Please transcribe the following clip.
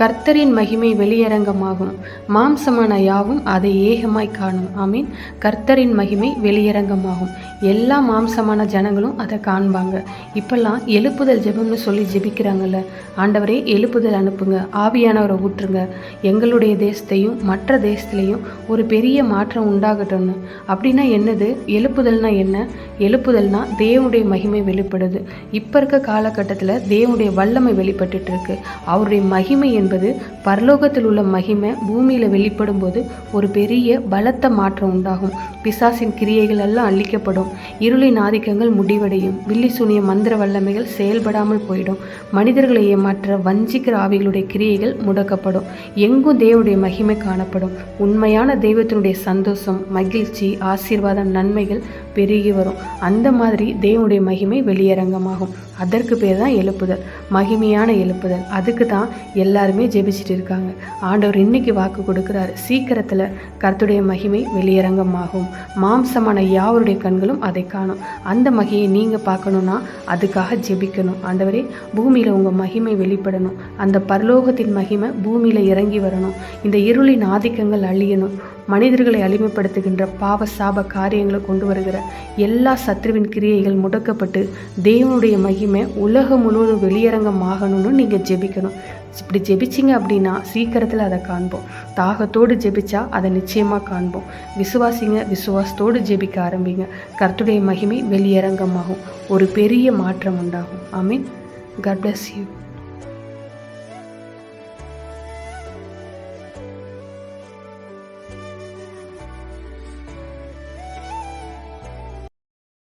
கர்த்தரின் மகிமை வெளியரங்கமாகும். மாம்சமான யாவும் அதை ஏகமாய் காணும். ஆமீன். கர்த்தரின் மகிமை வெளியரங்கமாகும். எல்லா மாம்சமான ஜனங்களும் அதை காண்பாங்க. இப்பெல்லாம் எழுப்புதல் ஜெபம்னு சொல்லி ஜெபிக்கிறாங்கல்ல. ஆண்டவரே எழுப்புதல் அனுப்புங்க. ஆவியானவரை ஊற்றுங்க. எங்களுடைய தேசத்தையும் மற்ற தேசத்துலேயும் ஒரு பெரிய மாற்றம் உண்டாகட்டும்னு. அப்படின்னா என்னது? எழுப்புதல்னா என்ன? எழுப்புதல்னா தேவனுடைய மகிமை வெளிப்படுது. இப்போ இருக்க காலகட்டத்தில் தேவனுடைய வல்லமை வெளிப்பட்டுட்டு இருக்கு. அவருடைய மகிமை என்பது பரலோகத்தில் உள்ள மகிமை பூமியில் வெளிப்படும் போது ஒரு பெரிய பலத்த மாற்றம் உண்டாகும். பிசாசின் கிரியைகள் எல்லாம் அழிக்கப்படும். இருளின் ஆதிக்கங்கள் முடிவடையும். வில்லி சூனிய மந்திர வல்லமைகள் செயல்படாமல் போயிடும். மனிதர்களை ஏமாற்ற வஞ்சிக்கிற ஆவிகளுடைய கிரியைகள் முடக்கப்படும். எங்கும் தேவனுடைய மகிமை காணப்படும். உண்மையான தெய்வத்தினுடைய சந்தோஷம் மகிழ்ச்சி ஆசீர்வாதம் நன்மைகள் பெருகி வரும். அந்த மாதிரி தேவனுடைய மகிமை வெளியரங்கமாகும். அதற்கு பேர் தான் எழுப்புதல். மகிமையான எழுப்புதல். அதுக்கு தான் எல்லாருமே ஜெபிச்சிட்டு இருக்காங்க ஆண்டவர் இன்னைக்கு வாக்கு கொடுக்குறாரு. சீக்கிரத்தில் கருத்துடைய மகிமை வெளியரங்கமாகும். மாம்சமான யாவருடைய கண்களும் அதை காணும். அந்த மகியை நீங்கள் பார்க்கணுன்னா அதுக்காக ஜெபிக்கணும். ஆண்டவரே பூமியில் உங்கள் மகிமை வெளிப்படணும். அந்த பரலோகத்தின் மகிமை பூமியில் இறங்கி வரணும். இந்த இருளின் ஆதிக்கங்கள் அழியணும். மனிதர்களை அடிமைப்படுத்துகின்ற பாவ சாப காரியங்களை கொண்டு வருகிற எல்லா சத்ருவின் கிரியைகள் முடக்கப்பட்டு தேவனுடைய மகிமை உலகம் முழுவதும் வெளியரங்கம் ஆகணும்னு நீங்கள் ஜெபிக்கணும். இப்படி ஜெபிச்சிங்க அப்படின்னா சீக்கிரத்தில் அதை காண்போம். தாகத்தோடு ஜெபிச்சா அதை நிச்சயமாக காண்போம். விசுவாசிங்க விசுவாசத்தோடு ஜெபிக்க ஆரம்பிங்க. கர்த்துடைய மகிமை வெளியரங்கமாகும். ஒரு பெரிய மாற்றம் உண்டாகும். I mean cut plus you